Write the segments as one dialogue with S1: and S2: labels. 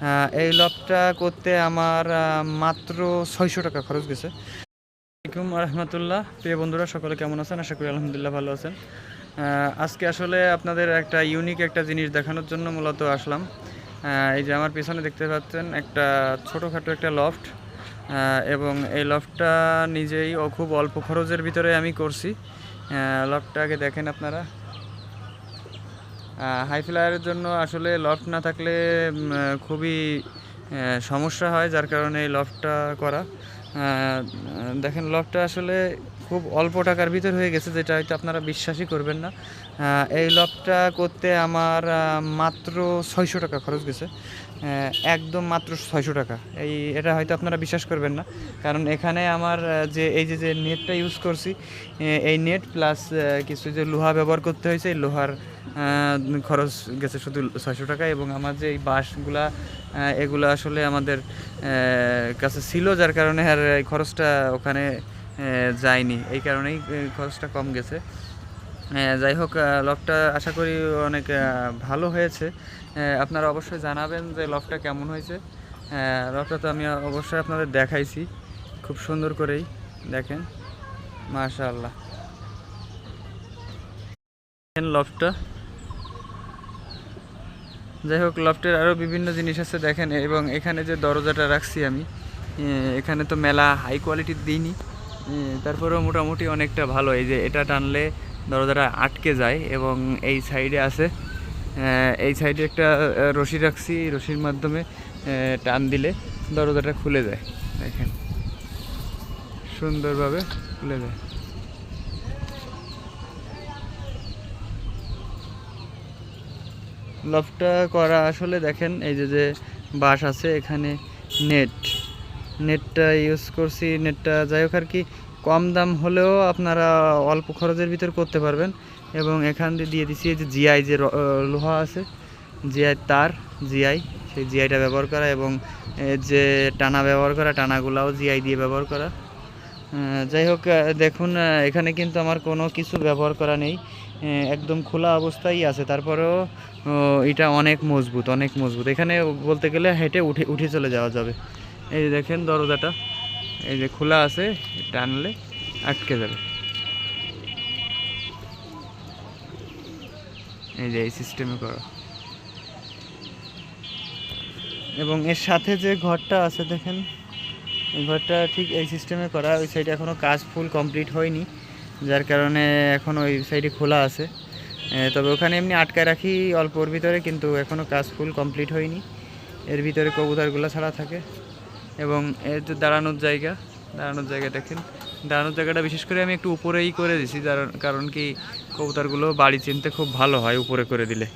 S1: আহ, এই লবটা করতে আমার মাত্র ছয়শো টাকা খরচ গেছে। রহমতুল্লাহ প্রিয় বন্ধুরা সকলে কেমন আছেন? আশা করি আলহামদুলিল্লাহ ভালো আছেন। আজকে আসলে আপনাদের একটা ইউনিক একটা জিনিস দেখানোর জন্য মূলত আসলাম। এই যে আমার পিছনে দেখতে পাচ্ছেন একটা ছোটোখাটো একটা লফট এবং এই লফটটা নিজেই খুব অল্প খরচের ভিতরে আমি করছি। লফটটা আগে দেখেন আপনারা। হাই ফ্লায়ারের জন্য আসলে লফট না থাকলে খুবই সমস্যা হয়, যার কারণে এই লফটটা করা। দেখেন লফটটা আসলে খুব অল্প টাকার ভিতর হয়ে গেছে, যেটা হয়তো আপনারা বিশ্বাসই করবেন না। এই লফটটা করতে আমার মাত্র ছয়শো টাকা খরচ গেছে। একদম মাত্র ছয়শো টাকা। এই, এটা হয়তো আপনারা বিশ্বাস করবেন না। কারণ এখানে আমার যে, এই যে যে নেটটা ইউজ করছি এই নেট প্লাস কিছু যে লোহা ব্যবহার করতে হয়েছে, এই লোহার খরচ গেছে শুধু ছয়শো টাকা এবং আমার যে এই বাঁশগুলা এগুলো আসলে আমাদের কাছে ছিল, যার কারণে আর খরচটা ওখানে যায়নি। এই কারণেই খরচটা কম গেছে। আহ, যাই হোক লফটা আশা করি অনেক ভালো হয়েছে। আপনারা অবশ্যই জানাবেন যে লফটা কেমন হয়েছে। লফটা তো আমি অবশ্যই আপনাদের দেখাইছি খুব সুন্দর করেই দেখেন মাশাআল্লাহ। লফটা। যাই হোক লফটের আরও বিভিন্ন জিনিস আছে দেখেন এবং এখানে যে দরজাটা রাখছি আমি এখানে তো মেলা হাই কোয়ালিটির দিইনি। তারপরেও মোটামুটি অনেকটা ভালো। এই যে এটা টানলে দরজাটা আটকে যায় এবং এই সাইডে আছে এই সাইডে একটা রশি রাখছি, রশির মাধ্যমে টান দিলে দরজাটা খুলে যায়। দেখেন, সুন্দরভাবে খুলে যায়। লফটা করা আসলে দেখেন, এই যে যে বাঁশ আছে এখানে নেট। নেটটা ইউজ করছি, নেটটা যাই হোক আর কি কম দাম হলেও আপনারা অল্প খরচের ভিতর করতে পারবেন। এবং এখান দিয়ে দিয়ে এই যে জিআই যে লোহা আছে জিআই তার জিআই সেই জিআইটা ব্যবহার করা এবং যে টানা ব্যবহার করা, টানাগুলাও জিআই দিয়ে ব্যবহার করা। যাই হোক দেখুন এখানে কিন্তু আমার কোনো কিছু ব্যবহার করা নেই। একদম খোলা অবস্থায় আছে। তারপরেও এটা অনেক মজবুত অনেক মজবুত। এখানে বলতে গেলে হেঁটে উঠে উঠে চলে যাওয়া যাবে। এই দেখেন দরজাটা। এই যে খোলা আছে টানলে আটকে যাবে। এই যে এই সিস্টেমে করা। এবং এর সাথে যে ঘরটা আছে দেখেন, এই ঘরটা ঠিক এই সিস্টেমে করা, ওই সাইডে এখনও কাজ ফুল কমপ্লিট হয়নি, যার কারণে এখন ওই সাইডে খোলা আছে। তবে ওখানে এমনি আটকায় রাখি, অল্পর ভিতরে, কিন্তু এখনও কাজ ফুল কমপ্লিট হয়নি। এর ভিতরে কবুতরগুলো ছাড়া থাকে। এবং এর যে দাঁড়ানোর জায়গা দাঁড়ানোর জায়গা দেখেন। দাঁড়ানোর জায়গাটা বিশেষ করে আমি একটু উপরেই করে দিছি কারণ কি কবুতরগুলো বাড়ি চিনতে খুব ভালো হয় উপরে করে দিলে।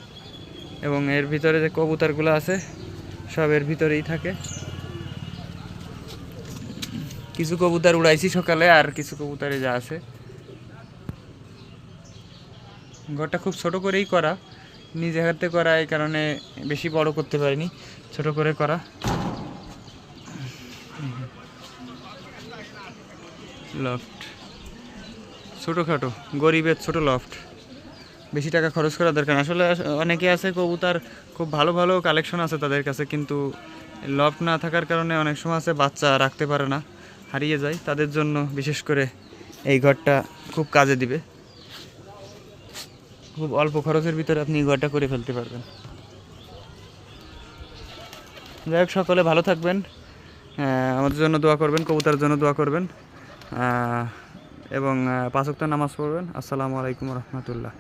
S1: এবং এর ভিতরে যে কবুতরগুলো আছে, সব এর ভিতরেই থাকে। কিছু কবুতর উড়াইছি সকালে, আর কিছু কবুতরে যা আছে। ঘরটা খুব ছোট করেই করা, নিজে হাতে করা, এই কারণে বেশি বড় করতে পারিনি, ছোট করে করা। লফট। ছোটোখাটো, গরিবের ছোট লফট। বেশি টাকা খরচ করা দরকার আসলে আস- অনেকে আছে কবুতার, খুব ভালো ভালো কালেকশন আছে তাদের কাছে, কিন্তু লফট না থাকার কারণে অনেক সময় আছে বাচ্চা রাখতে পারে না, হারিয়ে যায়। তাদের জন্য বিশেষ করে এই ঘরটা খুব কাজে দিবে। খুব অল্প খরচের ভিতরে আপনি এই ঘরটা করে ফেলতে পারবেন। যাই হোক, সকলে ভালো থাকবেন। আমাদের জন্য দোয়া করবেন, কবুতার জন্য দোয়া করবেন। এবং পাঁচক্ত নামাজ পড়বেন। আসসালামু আলাইকুম রহমতুল্লাহ।